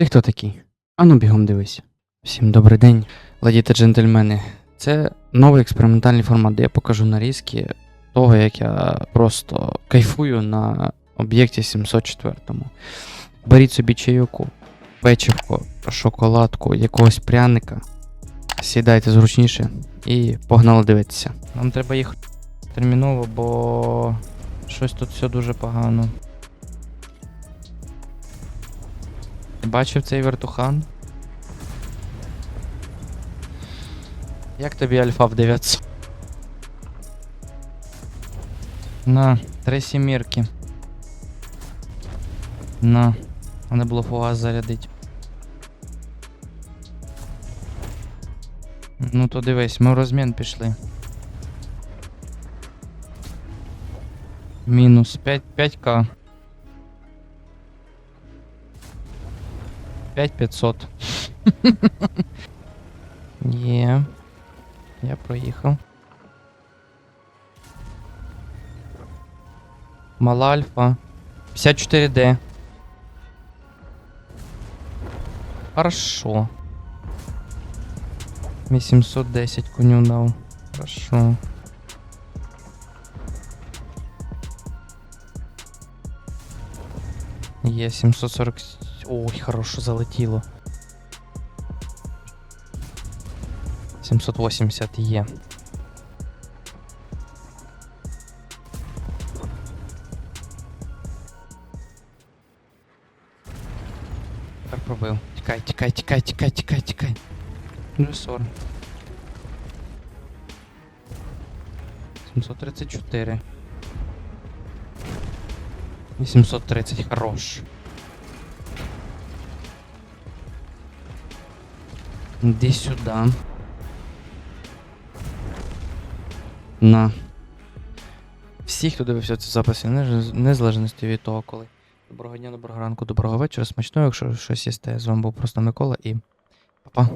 Ти хто такий? Ану бігом дивись. Всім добрий день, леді та джентльмени. Це новий експериментальний формат, де я покажу нарізки того, як я просто кайфую на об'єкті 704. Беріть собі чайоку, печивко, шоколадку, якогось пряника. Сідайте зручніше і погнали дивитися. Нам треба їхати терміново, бо щось тут все дуже погано. Бачив цей вертухан? Як тобі альфа в 900? На, три сімірки. На, треба було фугас зарядить. Ну то дивись, ми в розмін пішли. Мінус 5, 5к. 5500. Є. Я проїхав. Мала альфа. 54D. Хорошо. 810 коню дав. Хорошо. Є 740. Ой, хорошо залетіло. 780 є. Тепер пробив. Тікай, тікай, тікай, тікай, тікай, тікай. Ресор. 734. 830, хорош. Іди сюди. На. Всі, хто дивився ці записи, незалежності від того, коли. Доброго дня, доброго ранку, доброго вечора. Смачного, якщо щось їсте. З вами був просто Микола і. Па-па.